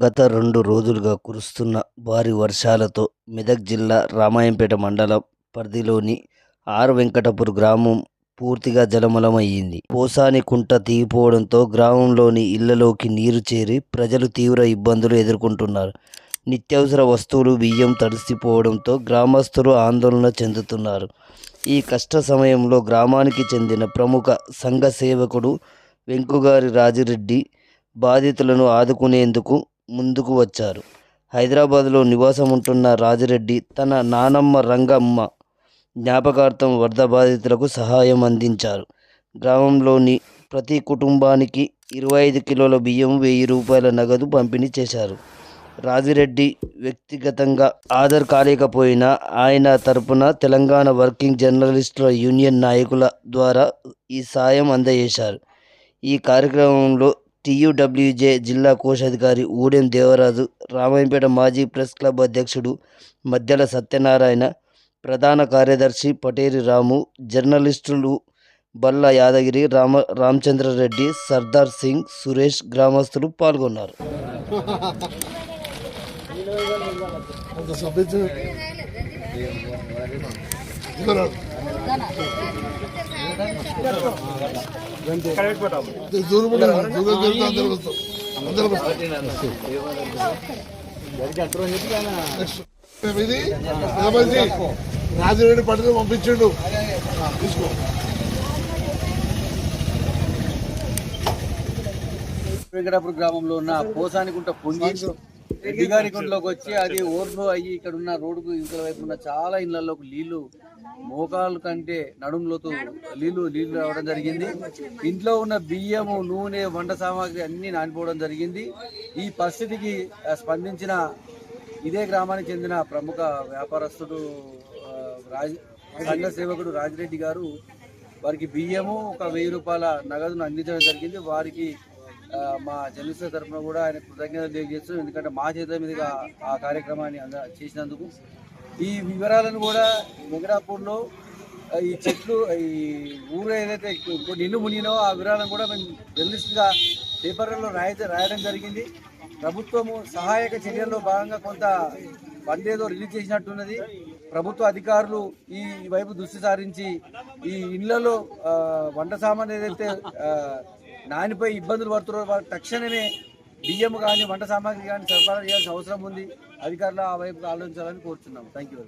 గత రెండు రోజులుగా కురుస్తున్న భారీ వర్షాలతో మెదక్ జిల్లా రామాయంపేట మండలం పరిధిలోని ఆర్ వెంకటపూర్ గ్రామం పూర్తిగా జలమలమయ్యింది. పోసాని కుంట తీగిపోవడంతో గ్రామంలోని ఇళ్ళలోకి నీరు చేరి ప్రజలు తీవ్ర ఇబ్బందులు ఎదుర్కొంటున్నారు. నిత్యావసర వస్తువులు బియ్యం తడిసిపోవడంతో గ్రామస్తులు ఆందోళన చెందుతున్నారు. ఈ కష్ట సమయంలో గ్రామానికి చెందిన ప్రముఖ సంఘ సేవకుడు వెంకుగారి రాజిరెడ్డి బాధితులను ఆదుకునేందుకు ముందుకు వచ్చారు. హైదరాబాద్లో నివాసం ఉంటున్న రాజిరెడ్డి తన నానమ్మ రంగమ్మ జ్ఞాపకార్థం వరద బాధితులకు సహాయం అందించారు. గ్రామంలోని ప్రతి కుటుంబానికి ఇరవై ఐదు కిలోల బియ్యం వెయ్యి రూపాయల నగదు పంపిణీ చేశారు. రాజిరెడ్డి వ్యక్తిగతంగా హాజరు కాలేకపోయినా ఆయన తరపున తెలంగాణ వర్కింగ్ జర్నలిస్టుల యూనియన్ నాయకుల ద్వారా ఈ సాయం అందజేశారు. ఈ కార్యక్రమంలో టీయూడబ్ల్యూజే జిల్లా కోశాధికారి ఊడెం దేవరాజు రామాయంపేట మాజీ ప్రెస్ క్లబ్ అధ్యక్షుడు మద్దెల సత్యనారాయణ ప్రధాన కార్యదర్శి పటేరి రాము జర్నలిస్టులు బల్ల యాదగిరి రామ రామచంద్రరెడ్డి సర్దార్ సింగ్ సురేష్ గ్రామస్తులు పాల్గొన్నారు. అంత ఇది దూరం పట్టుకు పంపించిండు తీసుకో వెంకటాపురం గ్రామంలో ఉన్న పోసానికుంట పొంగి రెడ్డిగారి గుంటలోకి వచ్చి అది ఓవర్ఫ్లో అయ్యి ఇక్కడ ఉన్న రోడ్డుకు ఇంకల వైపు ఉన్న చాలా ఇళ్ళలోకి నీళ్ళు మోకాలు కంటే నడుములతో నీళ్ళు నీళ్ళు రావడం జరిగింది. ఇంట్లో ఉన్న బియ్యము నూనె వంట సామాగ్రి అన్ని నానిపోవడం జరిగింది. ఈ పరిస్థితికి స్పందించిన ఇదే గ్రామానికి చెందిన ప్రముఖ వ్యాపారస్తుడు రాజ్ సంఘ సేవకుడు రాజిరెడ్డి గారు వారికి బియ్యము ఒక వెయ్యి రూపాయల నగదును అందించడం జరిగింది. వారికి మా జర్నలిస్టుల తరఫున కూడా ఆయన కృతజ్ఞతలు తెలియజేస్తున్నాం ఎందుకంటే మా చేత మీదుగా ఆ కార్యక్రమాన్ని చేసినందుకు. ఈ వివరాలను కూడా వెంకటాపూర్లో ఈ చెట్లు ఈ ఊరు ఏదైతే కొన్ని ఇల్లు మునిగినో ఆ వివరాలను కూడా మేము జర్నలిస్ట్గా పేపర్లలో రాయ రాయడం జరిగింది. ప్రభుత్వము సహాయక చర్యల్లో భాగంగా కొంత ఫండ్ రిలీజ్ చేసినట్టున్నది. ప్రభుత్వ అధికారులు ఈ వైపు దృష్టి సారించి ఈ ఇళ్ళలో వంట సామాన్ ఏదైతే దానిపై ఇబ్బందులు పడుతున్నారు. వాళ్ళు తక్షణమే బియ్యం కానీ వంట సామాగ్రి కానీ సరఫరా చేయాల్సిన అవసరం ఉంది. అధికారులు ఆ వైపు ఆలోచించాలని కోరుతున్నాం థ్యాంక్ యూ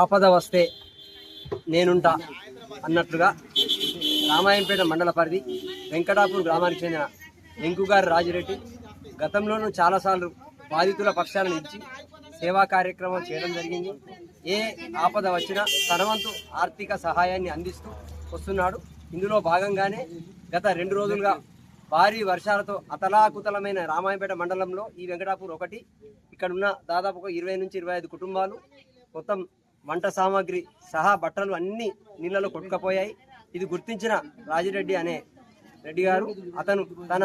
ఆపద వస్తే నేనుంటా అన్నట్లుగా రామాయంపేట మండల పరిధి వెంకటాపూర్ గ్రామానికి చెందిన వెంకుగారి రాజిరెడ్డి గతంలోనూ చాలాసార్లు బాధితుల పక్షాలను ఇచ్చి సేవా కార్యక్రమం చేయడం జరిగింది. ఏ ఆపద వచ్చినా తనవంతు ఆర్థిక సహాయాన్ని అందిస్తూ వస్తున్నాడు. ఇందులో భాగంగానే గత రెండు రోజులుగా భారీ వర్షాలతో అతలాకుతలమైన రామాయపేట మండలంలో ఈ వెంకటాపూర్ ఒకటి ఇక్కడ ఉన్న దాదాపు ఒక ఇరవై నుంచి ఇరవై ఐదు కుటుంబాలు మొత్తం వంట సామాగ్రి సహా బట్టలు అన్ని నీళ్ళలో కొట్టుకపోయాయి. ఇది గుర్తించిన రాజిరెడ్డి అనే రెడ్డి గారు. అతను తన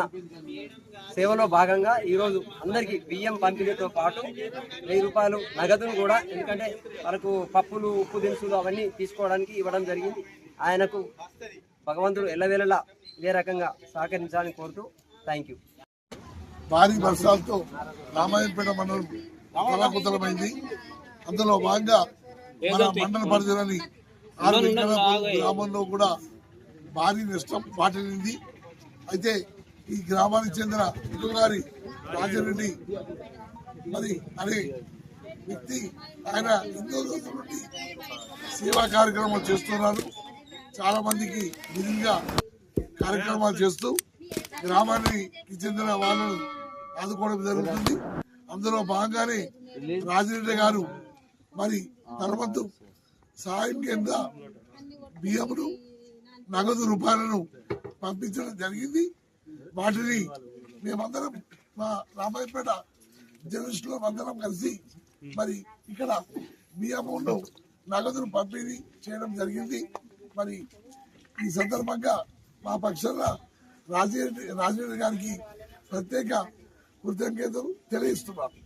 సేవలో భాగంగా ఈరోజు అందరికీ బియ్యం పంపిణీతో పాటు వెయ్యి రూపాయలు నగదును కూడా ఎందుకంటే వాళ్ళకు పప్పులు ఉప్పు దినుసులు అవన్నీ తీసుకోవడానికి ఇవ్వడం జరిగింది. ఆయనకు భగవంతుడు ఎల్లవేళలా ఇదే రకంగా సహకరించాలని కోరుతూ థ్యాంక్ యూ. భారీ వర్షాలతో రామాయణపేట మండలం కళాకుతలమైంది. అందులో భాగంగా మన మండల పరిధిలోని గ్రామంలో కూడా భారీ నష్టం వాటిల్లింది. అయితే ఈ గ్రామానికి చెందిన గారి రాజారెడ్డి మరి అనే వ్యక్తి ఆయన హిందూ నుండి సేవా కార్యక్రమాలు చేస్తున్నారు. చాలా మందికి కార్యక్రమాలు చేస్తూ గ్రామానికి చెందిన వాళ్ళను ఆదుకోవడం జరుగుతుంది. అందులో భాగంగానే రాజిరెడ్డి గారు మరి తన సాయం సహాయం కింద బియ్యమును నగదు రూపాయలను పంపించడం జరిగింది. వాటిని మేమందరం మా రామాయపేట జర్నలిస్టులు అందరం కలిసి మరి ఇక్కడ బియ్యమును నగదును పంపిణీ చేయడం జరిగింది. మరి ఈ సందర్భంగా మా పక్షాన రాజిరెడ్డి రాజిరెడ్డి గారికి ప్రత్యేక కృతజ్ఞతలు తెలియజేస్తున్నాను.